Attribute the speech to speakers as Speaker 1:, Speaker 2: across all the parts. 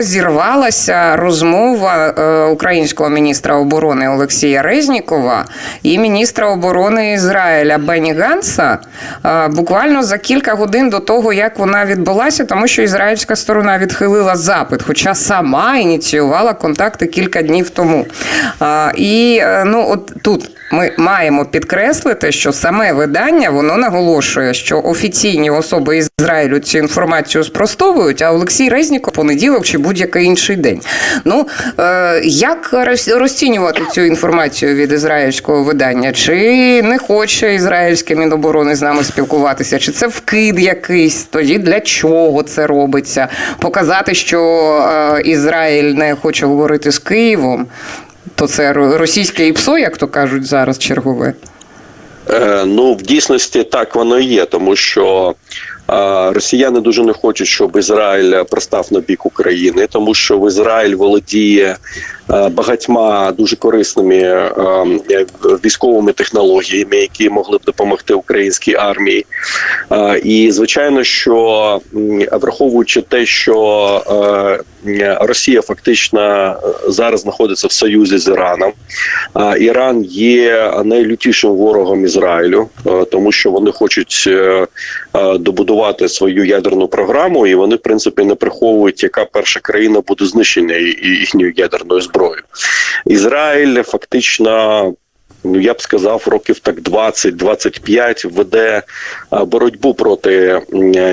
Speaker 1: Зірвалася розмова е, українського міністра оборони Олексія Резнікова і міністра оборони Ізраїля Бені Ганса е, буквально за кілька годин до того, як вона відбулася, тому що ізраїльська сторона відхилила запит, хоча сама ініціювала контакти кілька днів тому. Е, І ну, от тут ми маємо підкреслити, що саме видання воно наголошує, що офіційні особи Ізраїлю цю інформацію спростовують, а Олексій Резніков понеділок чи будь-який інший день. Ну е, як розцінювати цю інформацію від ізраїльського видання? Чи не хоче ізраїльське міноборони з нами спілкуватися? Чи це вкид якийсь? Тоді для чого це робиться? Показати, що е, Ізраїль не хоче говорити з Києвом. То це російське ІПСО, як то кажуть зараз, чергове.
Speaker 2: Е, Ну, в дійсності так воно і є, тому що росіяни дуже не хочуть, щоб Ізраїль пристав на бік України, тому що в Ізраїль володіє е, багатьма дуже корисними е, військовими технологіями, які могли б допомогти українській армії. Е, І звичайно, що враховуючи те, що Росія фактично зараз знаходиться в союзі з Іраном. Іран є найлютішим ворогом Ізраїлю, тому що вони хочуть е, е, свою ядерну програму, і вони, в принципі, не приховують, яка перша країна буде знищена їхньою ядерною зброєю. Ізраїль фактично. Ну, я б сказав, років так 20-25 веде е, боротьбу проти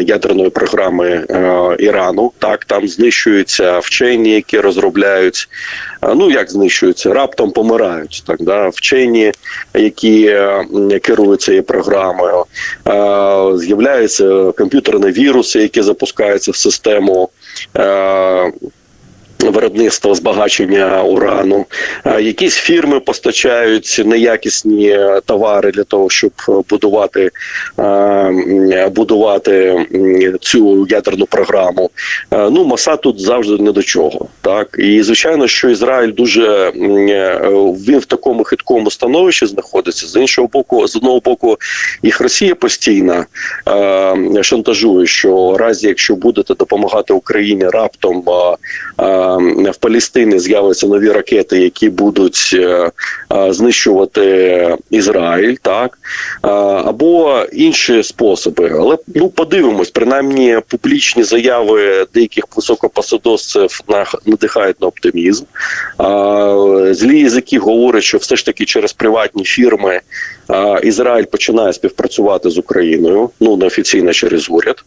Speaker 2: ядерної програми е, Ірану. Так, там знищуються вчені, які розробляють. е, Ну як знищуються, раптом помирають. Так да вчені, які е, керують цією програмою, е, з'являються комп'ютерні віруси, які запускаються в систему. Виробництво збагачення урану, Е, якісь фірми постачають неякісні е, товари для того, щоб будувати, е, будувати цю ядерну програму. Ну, Маса тут завжди не до чого. Так і звичайно, що Ізраїль дуже він в такому хиткому становищі знаходиться. З іншого боку, з одного боку, їх Росія постійно шантажує, що разі, якщо будете допомагати Україні раптом. Е, в Палестині з'являться нові ракети, які будуть е, е, знищувати Ізраїль, так або інші способи. Але ну подивимось, принаймні публічні заяви деяких високопосадовців надихають на оптимізм. Злі язики говорять, що все ж таки через приватні фірми Ізраїль починає співпрацювати з Україною, ну неофіційно через уряд.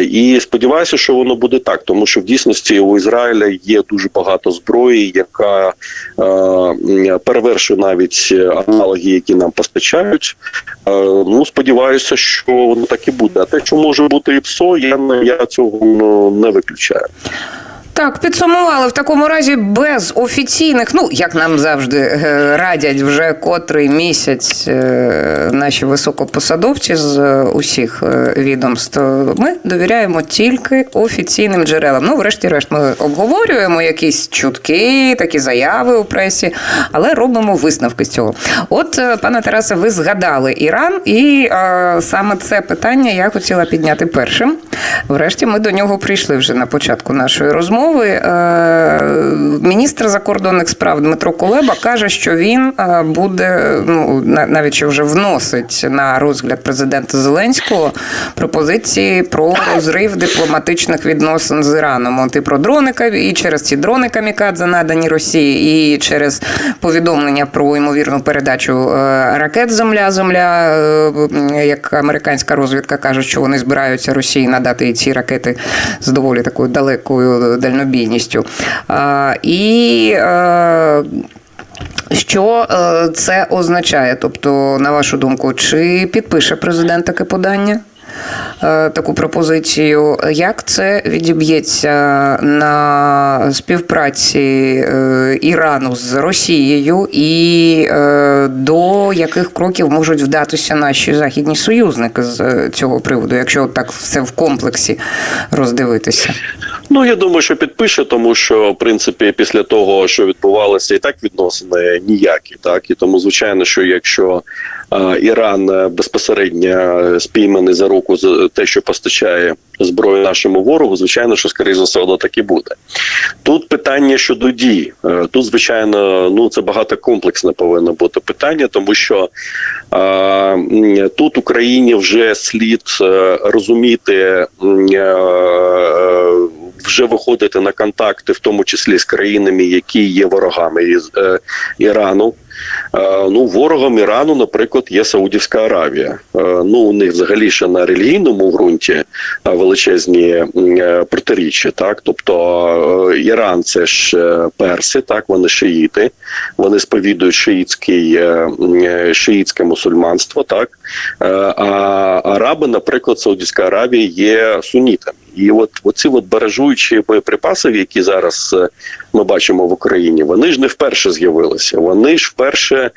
Speaker 2: І сподіваюся, що воно буде так, тому що в дійсності у Ізраїля є дуже багато зброї, яка е, перевершує навіть аналоги, які нам постачають. Е, Ну сподіваюся, що воно так і буде. А те, що може бути і ПСО, я я цього ну, не виключаю.
Speaker 1: Так, підсумували в такому разі без офіційних, ну як нам завжди е, радять вже котрий місяць е, наші високопосадовці з е, усіх відомств. Ми довіряємо тільки офіційним джерелам. Ну, врешті-решт, ми обговорюємо якісь чутки, такі заяви у пресі, але робимо висновки з цього. От, пане Тарасе, ви згадали Іран, і е, саме це питання я хотіла підняти першим. Врешті ми до нього прийшли вже на початку нашої розмови. Е, Міністр закордонних справ Дмитро Кулеба каже, що він е, буде ну навіть що вже вносить на розгляд президента Зеленського пропозиції про розрив дипломатичних відносин з Іраном. От і про дрони кам- і через ці дрони камікадзе надані Росії, і через повідомлення про ймовірну передачу е, ракет Земля-Земля, як американська розвідка каже, що вони збираються Росії надати ці ракети з доволі такою далекою дальнобійністю. І е, що е, це означає? Тобто, на вашу думку, чи підпише президент таке подання? е, Таку пропозицію, як це відіб'ється на співпраці Ірану з Росією, і до яких кроків можуть вдатися наші західні союзники з цього приводу, якщо так все в комплексі роздивитися?
Speaker 2: Ну я думаю, що підпише, тому що в принципі після того, що відбувалося, і так відносини ніякі, так і тому, звичайно, що якщо е, Іран е, безпосередньо спійманий за руку за те, що постачає зброю нашому ворогу, звичайно, що скоріше за все так і буде. Тут питання щодо дій. Е, Тут, звичайно, ну це багатокомплексне повинно бути питання, тому що е, тут Україні вже слід е, розуміти. е, вже виходити на контакти, в тому числі з країнами, які є ворогами із е, Ірану. Е, ну, ворогом Ірану, наприклад, є Саудівська Аравія. Е, ну, у них взагалі ще на релігійному ґрунті е, величезні е, протиріччя. Так, тобто е, Іран це ж перси, так вони шиїти, вони сповідують шиїтський, е, е, мусульманство, так Е, а араби, наприклад, Саудівська Аравія є сунітами. І от оці от баражуючі боєприпаси, які зараз е, ми бачимо в Україні, вони ж не вперше з'явилися. Вони ж вперше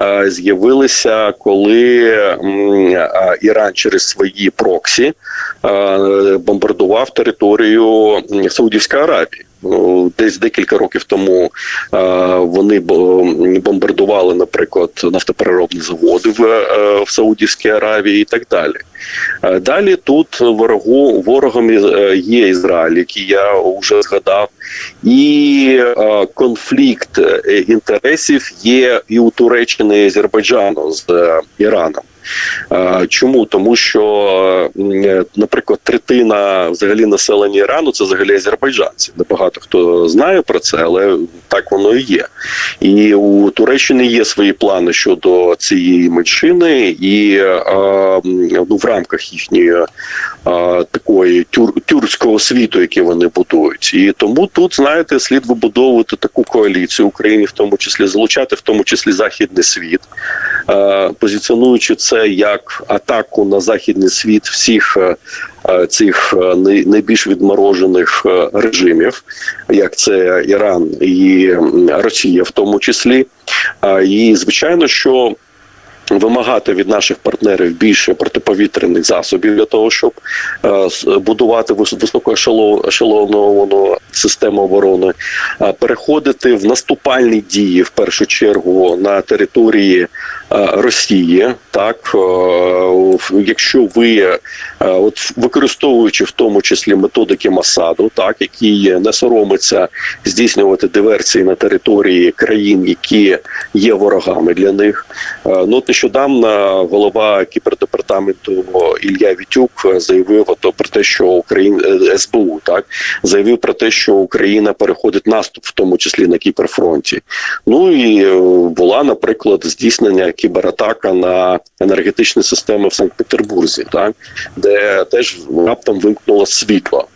Speaker 2: е, з'явилися, коли е, Іран через свої проксі е, бомбардував територію Саудівської Аравії. Ну, Десь декілька років тому е, вони бо- бомбардували, наприклад, нафтопереробні заводи в, е, в Саудівській Аравії і так далі. Е, Далі тут ворогу ворогом є Ізраїль, який я вже згадав, і конфлікт інтересів є і у Туреччини і Азербайджану з Іраном. Е, Чому? Тому що, е, наприклад, третина взагалі населення Ірану це взагалі азербайджанці. Небагато хто знає про це, але так воно і є. І у Туреччини є свої плани щодо цієї меншини, і е, ну, в рамках їхньої такої тюр, тюркського світу, який вони будують. І тому тут, знаєте, слід вибудовувати таку коаліцію Україні, в тому числі залучати, в тому числі західний світ, позиціонуючи це як атаку на західний світ всіх. е, е, Цих е, найбільш відморожених режимів, як це Іран і Росія, в тому числі, і звичайно, що вимагати від наших партнерів більше протиповітряних засобів для того, щоб будувати вис- високоешелоновану систему оборони, переходити в наступальні дії в першу чергу на території Росії. Так, е, якщо ви е, от використовуючи в тому числі методики Масаду, так який не соромиться здійснювати диверсії на території країн, які є ворогами для них. Е, Ну, от нещодавно голова кібердепартаменту Ілля Вітюк заявив ото про те, що Україна е, СБУ так заявив про те, що Україна переходить наступ, в тому числі на кіберфронті. Ну і е, була, наприклад, здійснення кібератака на енергетичні системи в Санкт-Петербурзі, так де теж раптом вимкнуло світло.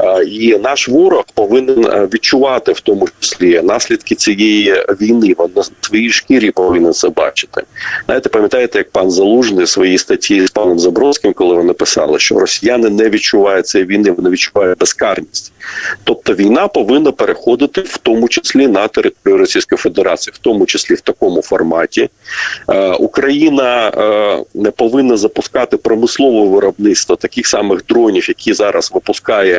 Speaker 2: Е, І наш ворог повинен е, відчувати в тому числі наслідки цієї війни. Він на своїй шкірі повинен це бачити. Знаєте, пам'ятаєте, як пан Залужний своїй статті з паном Забродським, коли вони писали, що росіяни не відчувають цієї війни, вони відчувають безкарність. Тобто війна повинна переходити в тому числі на територію Російської Федерації, в тому числі в такому форматі. Е, Україна не повинна запускати промислове виробництво таких самих дронів, які зараз випускає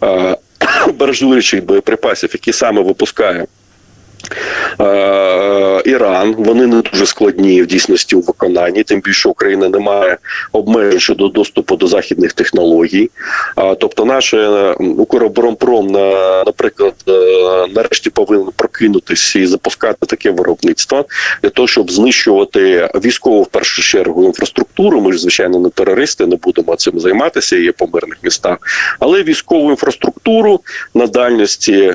Speaker 2: баражуючих боєприпасів, які саме випускає. Е, Іран, вони не дуже складні в дійсності у виконанні, тим більше Україна не має обмежень щодо доступу до західних технологій. Тобто, наш е, Укроборонпром, наприклад, е, нарешті повинен прокинутися і запускати таке виробництво для того, щоб знищувати військову в першу чергу інфраструктуру. Ми ж звичайно не терористи, не будемо цим займатися. Є по мирних містах, але військову інфраструктуру на дальності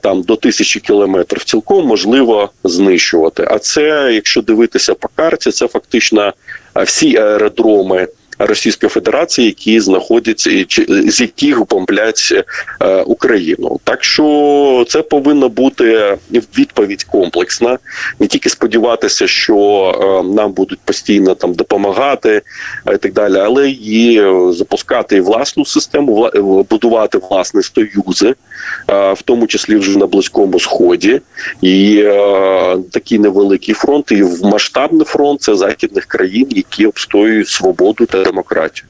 Speaker 2: там до тисячі кілометрів цілком можливо знищувати. А це, якщо дивитися по карті, це фактично всі аеродроми. Російської Федерації, які знаходяться з яких бомблять е, Україну, так що це повинна бути відповідь комплексна, не тільки сподіватися, що е, нам будуть постійно там допомагати е, і так далі, але і запускати власну систему, будувати власні союзи, в тому числі вже на близькому сході, і такий невеликий фронт, і масштабний фронт це західних країн, які обстоюють свободу та демократію.